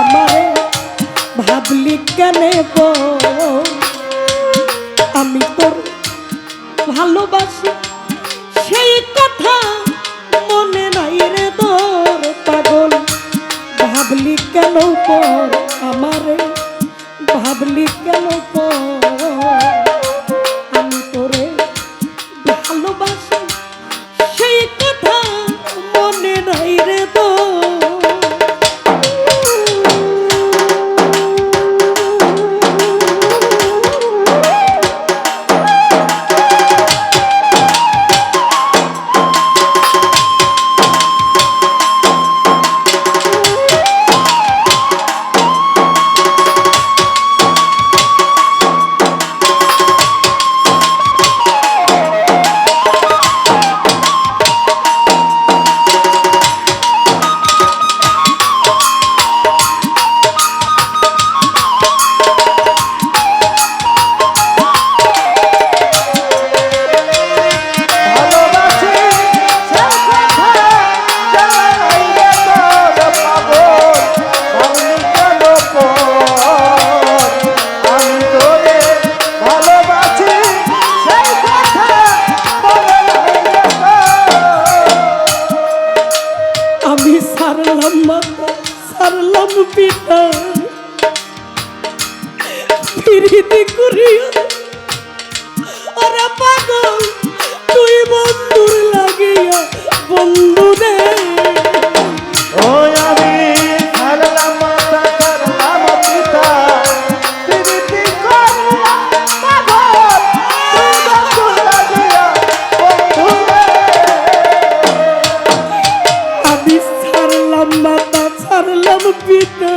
আমারে ভাবলি কেনে আমি তোর ভালোবাসি, সেই কথা মনে নাই রে তোর পাগল। ভাবলি কেন পর ভাবলি কেন পর সারলাম মাতা সারলাম পিতা। ফিরিতে করিয়া ওরা পাগল তুই বন্ধুর লাগিয়া বন্ধু মাতা ছাড়লাম বিনা।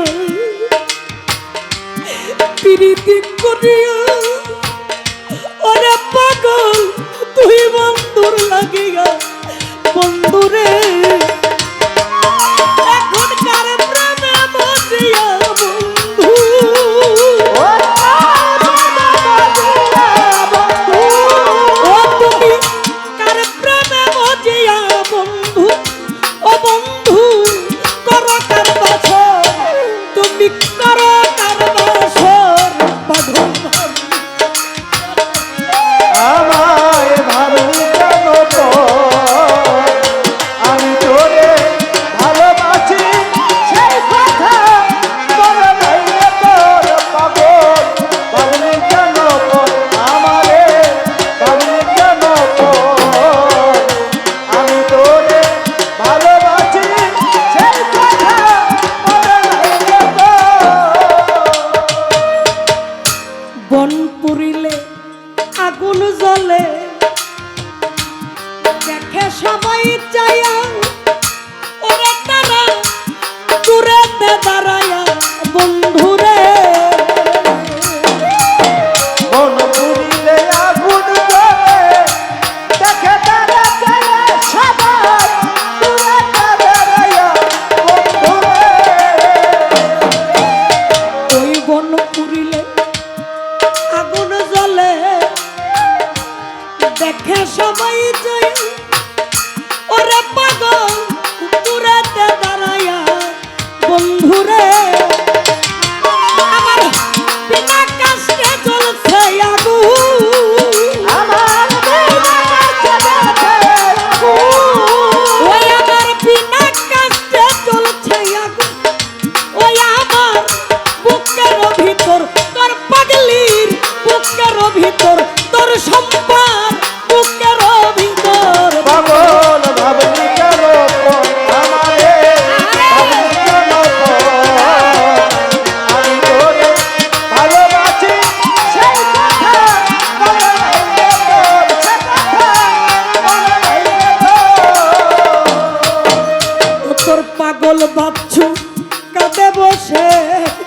প্রীতি করিয়া ওরে পাগল তুই বন্ধুর লাগিয়া বন্ধুরে। সে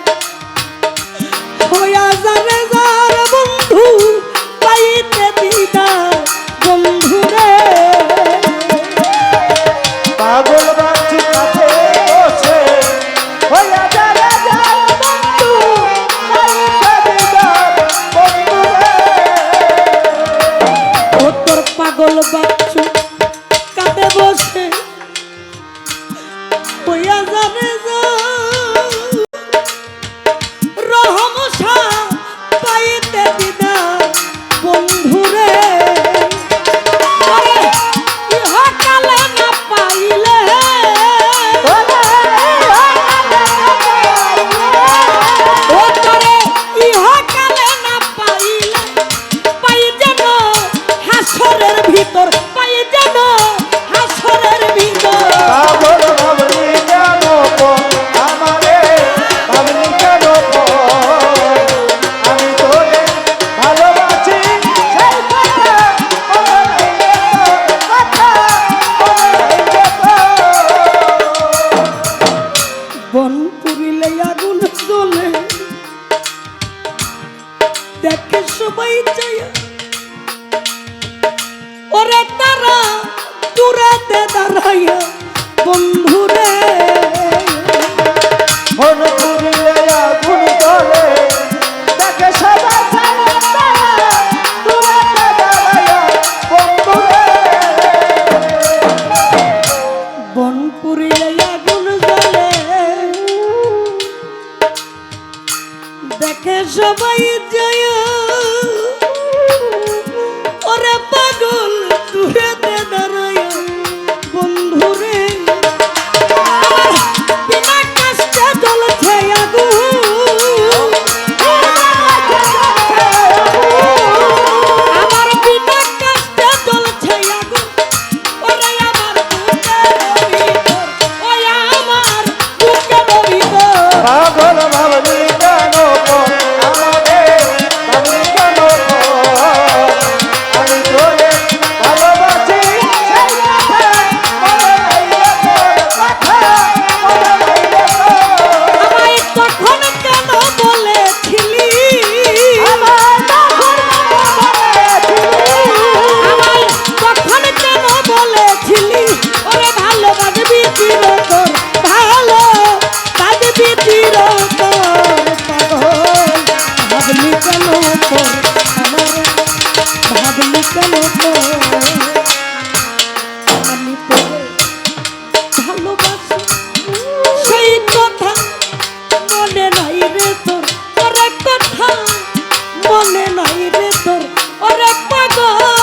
দেখে সবাই চাই ওরে তারা দূরাতে দাঁড়াইয়া। বন্ধুরে দেখে সবাই জয়। ওরা পাগল তুই দাদার কেন ভাবলি কেন আমি তোকে ভালোবাসি সেই কথা মনে নাই রে তোর। অনেক পাগল।